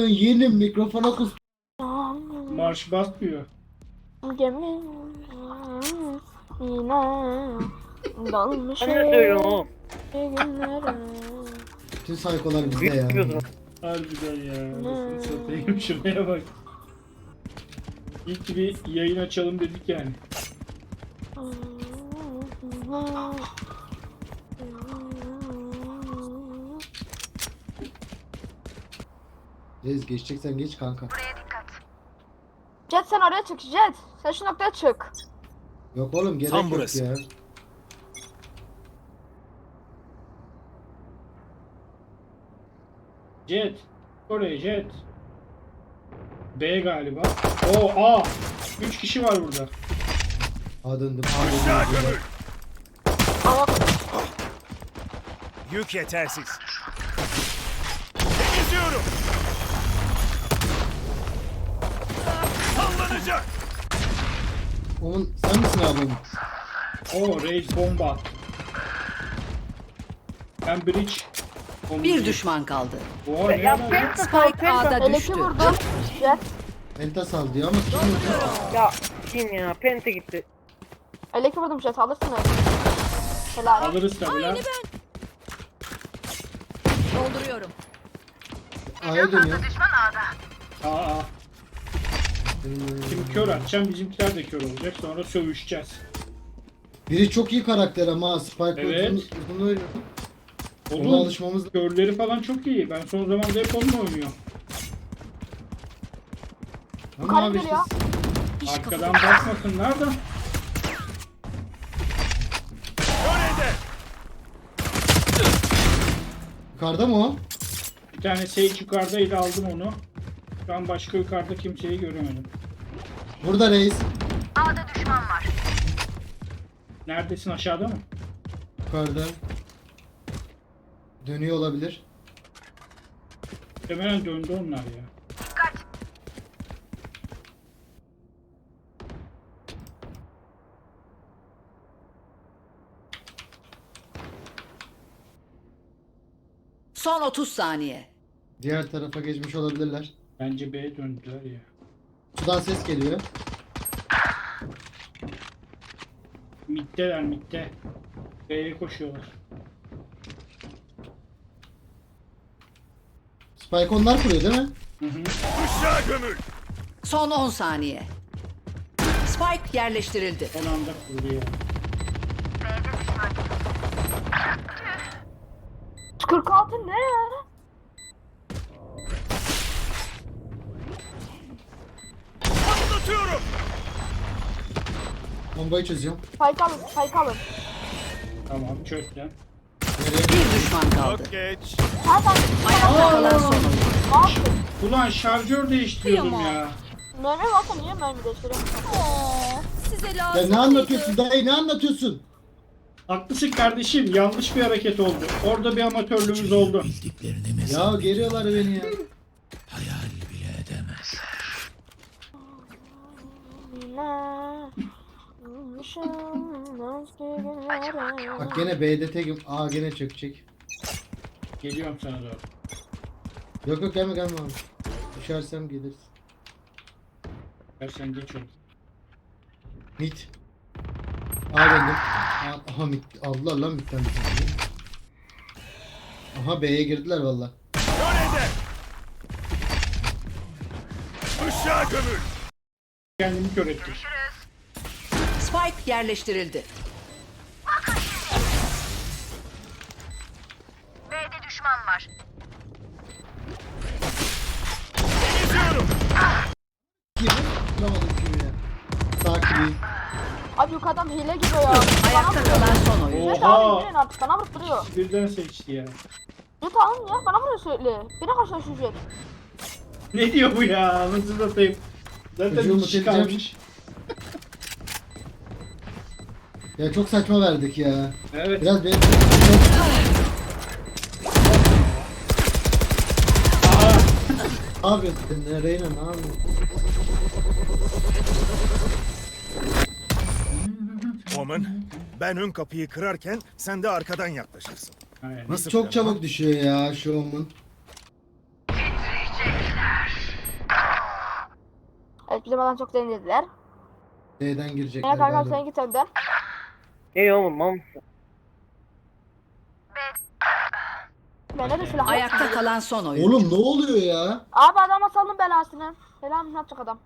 Yapıyorsun yeğenim mikrofona kus. Marş basmıyor. Gemi yine dalmış söylüyorum. günlere. Bütün saykolar bizde ya. yapıyorsun. Harbiden ya. Nasıl satayım şuraya bak. İlk bir yayın açalım dedik yani. Reis geçeceksen geç kanka. Jet sen oraya çık Jet. Sen şu noktaya çık. Yok oğlum gerek Tam yok burası. ya. Jet. Oraya jet. B galiba. Oo A. 3 kişi var burada. A döndüm. A döndüm. Yük yetersiz. Sallanacak. Oğlum sen misin abi? Oo Raid bomba. Ben bridge. Bomba Bir düşman kaldı. Oha ne Ya yapıyor? penta Spike penta. A'da düştü. vurdum. Jet. Entas al diyor ama kim vurdu? Ya kim ya? Penta gitti. Eleki vurdum Jet alırsın öyle. Helal. Alırız tabi lan. Dolduruyorum. A'ya dönüyor. Aa, aa. Şimdi kör atacağım. Bizimkiler de kör olacak. Sonra sövüşeceğiz. Biri çok iyi karakter ama ha, Spike Evet. uzun oynuyor. Ona Onun alışmamız körleri falan çok iyi. Ben son zamanda hep onunla oynuyorum. Ama abi işte geliyor. Arkadan basmasınlar da. Yukarıda mı o? Bir tane Sage yukarıdaydı aldım onu. Şu an başka yukarıda kimseyi göremedim. Burada reis. Neredesin aşağıda mı? Yukarıda. Dönüyor olabilir. Hemen döndü onlar ya. Son 30 saniye. Diğer tarafa geçmiş olabilirler. Bence B'ye döndüler ya. Sudan ses geliyor. Middeler midde. B'ye koşuyorlar. Spike onlar kuruyor değil mi? Hı hı. Gömül. Son 10 saniye. Spike yerleştirildi. Son anda kurdu ya. 46 ne ya? Bombayı çözüyorum. Spike alın, spike alın. Tamam çözdüm. Bir düşman kaldı. Çok geç. Nereden? Ayakta kalan son oyuncu. Ne yaptın? Ulan şarjör değiştiriyordum ya. Mermi varsa niye mermi değiştiriyorsun? Size Ya lazım. ne anlatıyorsun dayı ne anlatıyorsun? Haklısın kardeşim. Yanlış bir hareket oldu. Orada bir amatörlüğümüz oldu. Ya geriyorlar beni ya. Bak gene B'de tekim. A gene çökecek. Geliyorum sana doğru. Yok yok gelme gelme abi. Düşersem geliriz. Ver sen geç oldu. Mit. A döndüm. Aha mit. Allah lan mitten bir Aha B'ye girdiler valla. Kendimi kör ettim. Spike yerleştirildi. B'de düşman var. Bulamadım ya. Sakin. Abi yukarıdan hile giriyor ya. Ayakta kalan son abi girin artık bana vurup duruyor. Birden seçti ya. Jet alın ya bana vuruyor sürekli. Biri karşılaşıyor Jet. Ne diyor bu ya? Nasıl satayım? Zaten Çocuğu bir kişi mutlu edeceğim. kalmış. Ya çok saçma verdik ya. Evet. Biraz benim... Abi Reyna ne yapıyorsun? Woman, ben ön kapıyı kırarken sen de arkadan yaklaşırsın. Aynen. Nasıl Çok plan? çabuk düşüyor ya şu Woman. Evet bizim alan çok denediler. D'den girecekler. Merak arkam sen git önden. Ne oğlum mal mısın? De silah. Ayakta kalan son oyuncu. Oğlum ne oluyor ya? Abi adama salın belasını. Belamı ne yapacak adam?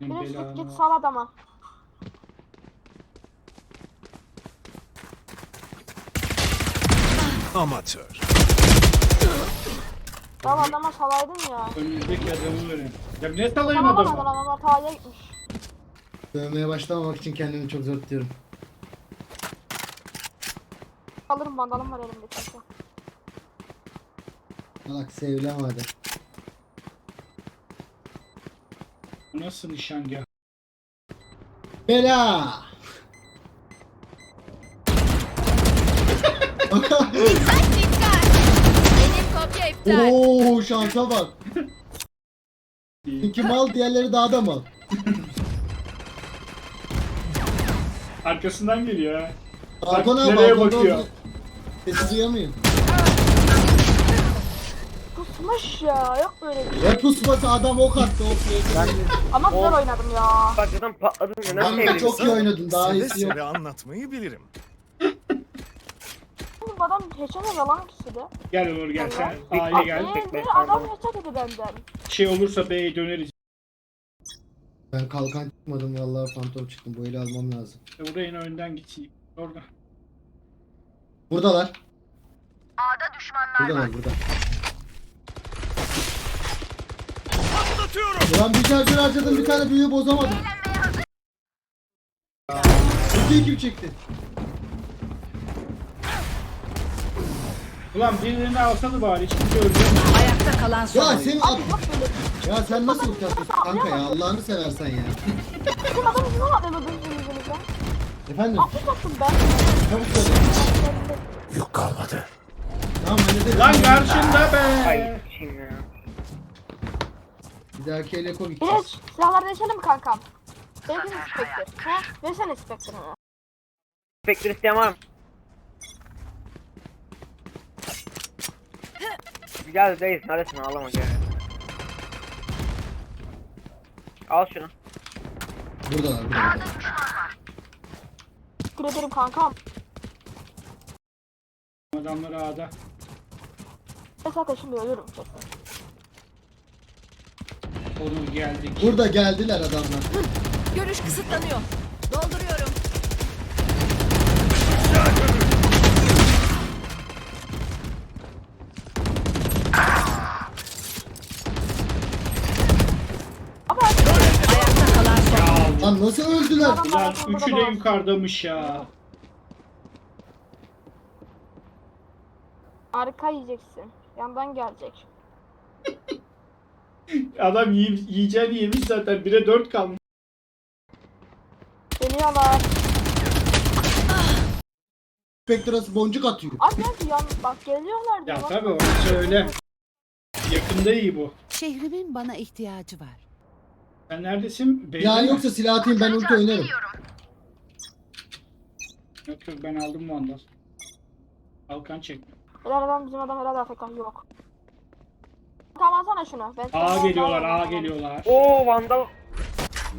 Ne Git git sal adama. Amatör. Tamam adama salaydın ya. Önümüzdeki adamı verin. Ya ne salayım Tamam adamı? adamlar tarihe gitmiş. Dövmeye başlamamak için kendimi çok zor tutuyorum. Alırım vandalım var elimde çünkü. Salak sevlem hadi. Bu nasıl nişangah? Bela! Benim kopya iptal. Oo şansa bak. İki mal diğerleri daha da mal. Arkasından geliyor ha. Balkona nereye balkonda bakıyor? otur- Sesi duyamıyor. Kusmuş ya yok böyle bir şey. Ve pusması adam ok attı ok Ben, Ama güzel oynadım ya. bak zaten patladım ya. Nasıl Ben de çok iyi oynadın daha Seve iyisi yok. seve anlatmayı bilirim. Oğlum adam heçene yalan kişi de. Gel Onur gel sen aile gel. bir adam heçe dedi benden. Şey olursa B'ye döneriz. Ben kalkan çıkmadım vallahi fantom çıktım. Bu eli almam lazım. Oraya en önden gideyim. Orada. Buradalar. A'da düşmanlar Buradalar burada. Anlatıyorum. Ulan bir şarjör harcadım bir tane büyüğü bozamadım. İki kim çekti? Ulan birilerini alsana bari hiç kimse öldürmüyor. Ayakta kalan son Ya oyuncu. senin at... Ya sen nasıl uçarsın kanka ya Allah'ını seversen ya. Bizim adam yüzüne atladı bizim yüzümüzden. Efendim? Atlayacaktım ben. Çabuk söyle. Yük kalmadı. Tamam hallederiz. Lan karşında be. Ay şimdi ya. Bir dahaki ele ko gideceğiz. Geç. Silahlar değişelim mi kankam? Belki de Spectre. He? Versene Spectre'ını. Spectre isteyen var mı? Gel reis neredesin ağlama gel. Al şunu. Buradalar buradalar. Teşekkür ederim kankam. Adamları A'da. Ben zaten şimdi ölürüm. Onur geldik. Burada geldiler adamlar. Görüş kısıtlanıyor. Dolduruyorum. Ama Ayakta kalan son oyuncu. Ya Lan nasıl öldüler? Üçü de yukarıdamış ya. arka yiyeceksin. Yandan gelecek. Adam yiy yiyeceğini yemiş zaten. 1'e 4 kalmış. Geliyorlar. Spektrası boncuk atıyor. Abi nerede yan bak geliyorlar Ya diyor. Bak, tabii orası öyle. Yakında iyi bu. Şehrimin bana ihtiyacı var. Sen neredesin? B'de Ya mi? yoksa silah atayım ben ulti oynarım. Yok yok ben aldım Vandal. Kalkan çek. Helal adam bizim adam herhalde AFK yok. Tamam alsana şunu. Ben A geliyorlar A geliyorlar. Oo Vandal.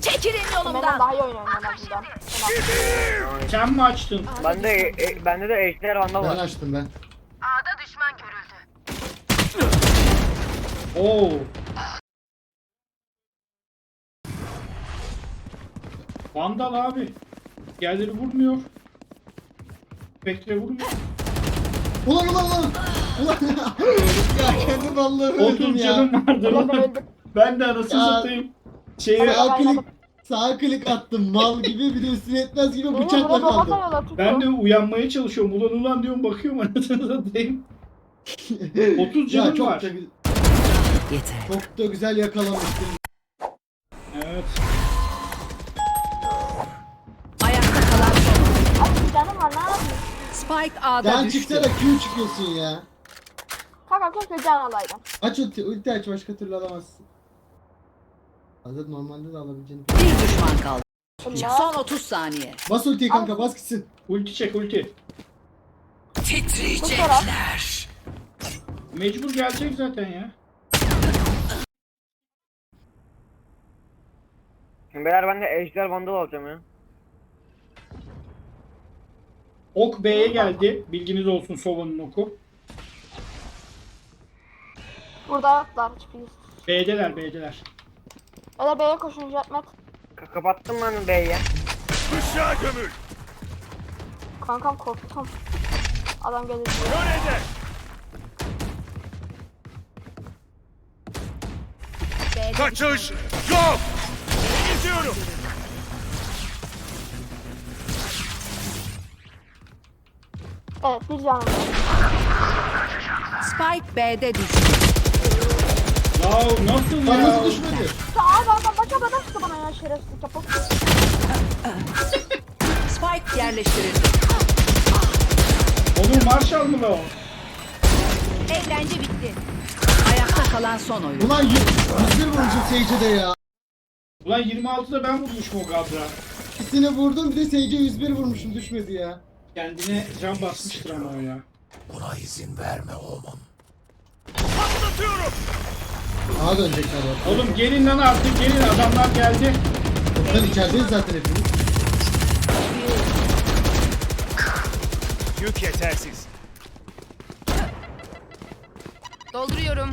Çekilin Benden yolumdan. daha iyi oynuyorum en azından. En azından. Sen mi açtın? Bende e, bende de Ejder Vandal Ben var. açtım ben. Oo. Vandal abi. Diğerleri vurmuyor. Spektre vurmuyor. Ulan ulan ulan. Ulan ya kendi vallahi 30 öldüm ya. canım vardı Ben de lan. öldüm. Ben de anasını Ya. satayım. Şeye, Sağ klik, sağ klik attım mal gibi bir de üstüne etmez gibi bıçakla kaldım. ben de uyanmaya çalışıyorum. Ulan ulan diyorum bakıyorum anasını satayım. 30 ya canım çok var. da, Yeter. çok da güzel yakalamıştım. Evet. Spike A'da Can düştü. çıksana Q çıkıyorsun ya. Kanka keşke can alaydım. Aç ulti, ulti aç başka türlü alamazsın. Hazır normalde de alabileceğini. Bir düşman kaldı. Son 30 saniye. Bas ultiyi kanka bas gitsin. Ulti çek ulti. Taraf. Mecbur gelecek zaten ya. Beyler ben de ejder vandal alacağım ya. Ok B'ye geldi. Bilginiz olsun Sova'nın oku. Burada yoklar hiçbir. B'deler B'deler. Öyle B'ye koşun Jetmet. Ka- kapattım ben B'yi. Işığa gömül. Kankam korktum. Adam gelir diye. Kaçış yok. Gidiyorum. Evet bir canım var. Spike B'de düştü. Ya nasıl Lan ya? nasıl düşmedi? Ya abi adam başa bana çıktı bana ya şerefsizlik yapıp. Spike yerleştirildi. Oğlum Marshall mı o? eğlence bitti. Ayakta kalan son oyun. Ulan 101 vurmuşum Sage'e de ya. Ulan 26'da ben vurmuşum o Gadra. İkisini vurdum bir de Sage'e 101 vurmuşum düşmedi ya. Kendine can basmıştır ama o ya. Patlatıyorum. Ağa dönecekler bak. Oğlum gelin lan artık gelin adamlar geldi. Çoktan içerideyiz zaten hepimiz. Yük yetersiz. Dolduruyorum.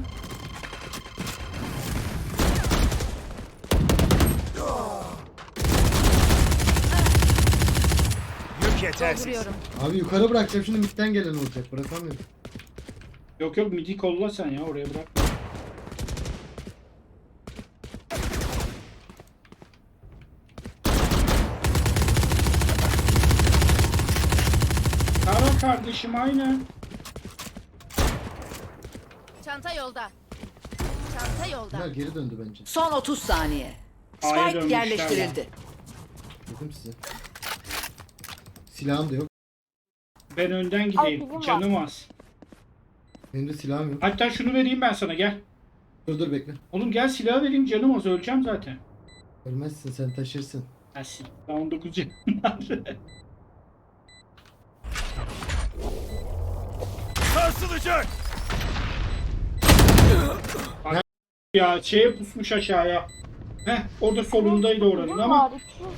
Yük yetersiz. Abi yukarı bırakacağım şimdi midden gelen olacak bırakamıyorum. Yok yok midi kolla sen ya oraya bırak. Tamam kardeşim aynen. Çanta yolda. Çanta yolda. Bunlar geri döndü bence. Son 30 saniye. Spike dönmüşler yerleştirildi. Dedim size. Silahım da yok. Ben önden Ay, gideyim. bizim var. Canım az. Benim de silahım yok. Hatta şunu vereyim ben sana gel. Dur dur bekle. Oğlum gel silahı vereyim canım az öleceğim zaten. Ölmezsin sen taşırsın. Gelsin. Daha 19 canım var. Sarsılacak. ya şeye pusmuş aşağıya. Heh orada solundaydı oranın ama var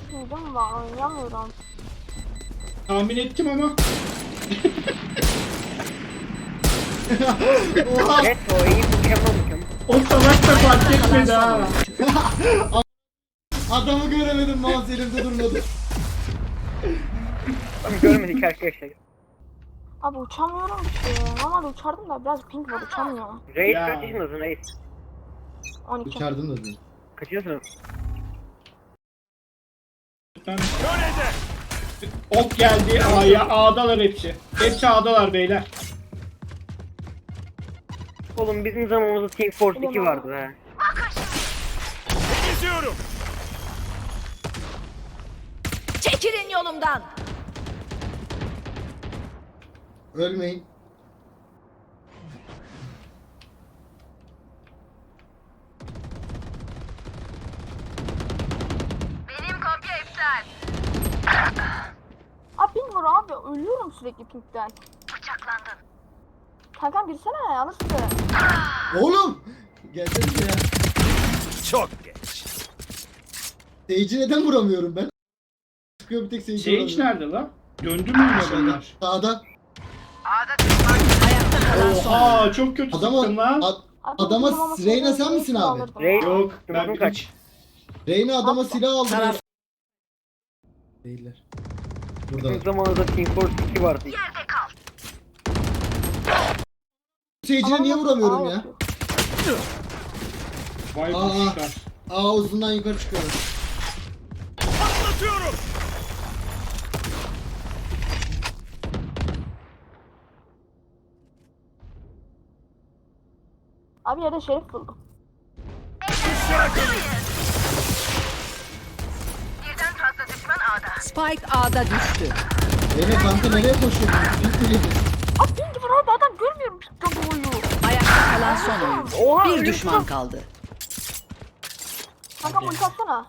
200 milyonum var oynayamıyorum. Tahmin ettim ama Evet o iyi mükemmel mükemmel. o salak da fark etmedi ha. Adamı göremedim mouse elimde durmadı. Tam görmedik arkadaşlar. Abi uçamıyorum ki. Normalde uçardım da biraz ping var uçamıyorum. Reis Ya. kaç yaşındasın Reis? 12. Uçardım da değil. Kaçıyorsun? Ben-. Ok geldi A'ya. A'dalar hepsi. Hepsi A'dalar beyler. Oğlum bizim zamanımızda Team Force 2 vardı be. Geziyorum. Çekilin yolumdan. Ölmeyin. Abi ping var abi ölüyorum sürekli pingden. Bıçaklandın. Kankam girsene alırsın. Oğlum! Gelsene ya. Çok geç. Sage'i neden vuramıyorum ben? Çıkıyor bir tek Sage'i Sage vuramıyorum. nerede lan? Döndü mü yine Sağda. bunlar? Sağda. Ayakta kalan son oyun. Oha çok kötü Adama, sıktın lan. ad- Abi, Adama Reyna sen misin abi? alırdım. Yok ben kaç? hiç. Reyna adama silah aldı. Taraf- Değiller. Bizim Burada. zamanımızda Team Force 2 vardı. Sage'ine niye vuramıyorum ya? Vay Aa. kuşlar. Aa uzundan yukarı çıkıyorum. Patlatıyorum. Abi yerde şerif buldum. Işığa Spike A'da düştü. Reyna kanka nereye koşuyorsun? Pink. Abi ping var abi adam görmüyorum boyu. Ayakta kalan son oyun. Oha, Bir ölüm düşman kaldı. Kankam ulti atsana.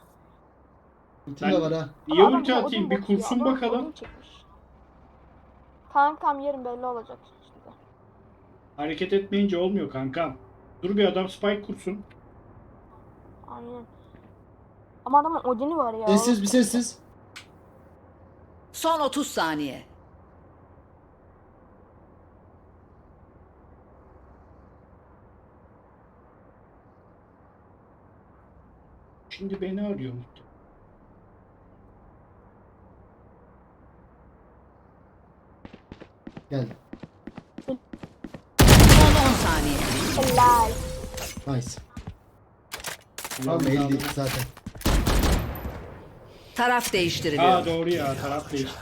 De var ha. Niye Adam ulti atayım? Bir kursun adam bakalım. odun çekmiş. Kankam yerim belli olacak şimdi. Hareket etmeyince olmuyor kankam. Dur bir adam spike kursun. Aynen. Ama adamın Odin'i var ya. Sessiz bir sessiz. Son 30 saniye. Şimdi beni arıyor muhtemelen. Gel. Son 10 saniye. Helal. Nice. Tamam elde zaten. Taraf değiştiriliyor. Aa doğru ya taraf değişti.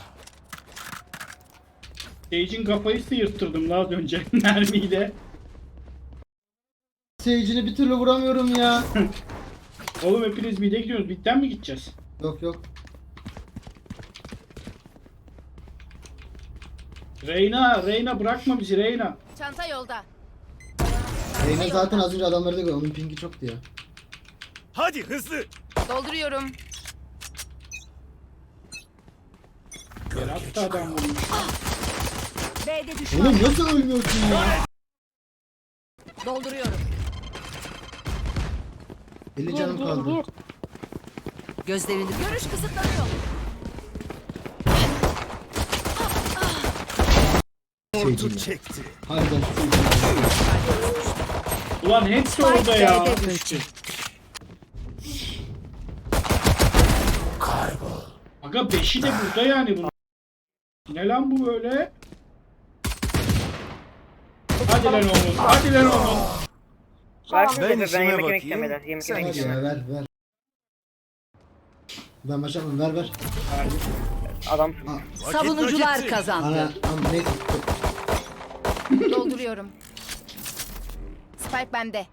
Sage'in kafayı sıyırttırdım daha az önce mermiyle. Seyircini bir türlü vuramıyorum ya. Oğlum hepiniz mid'e gidiyoruz. Mid'den mi gideceğiz? yok yok. Reyna, Reyna bırakma bizi Reyna. Çanta yolda. Reyna zaten az önce adamları da gördüm. Onun pingi çoktu ya. Hadi hızlı. Dolduruyorum. Berat da adam bulmuş. B'de düşman. Oğlum nasıl ölmüyorsun ya? Dolduruyorum. 50 Gir canım kaldı. Gözlerini Görüş kısıtlanıyor. Ortu Seyircini. çekti. Harbiden. Ulan hepsi orada ya. B'de düştü. Aga beşi de burada yani bunun. Ne lan bu böyle? Hadi lan oğlum. Hadi lan oğlum. Ver Ben ben, yemek yemek sen yemek ver ver. Ben başlamam ver ver. Adam Savunucular kazandı. Ana, ana ne? Dolduruyorum. Spike bende.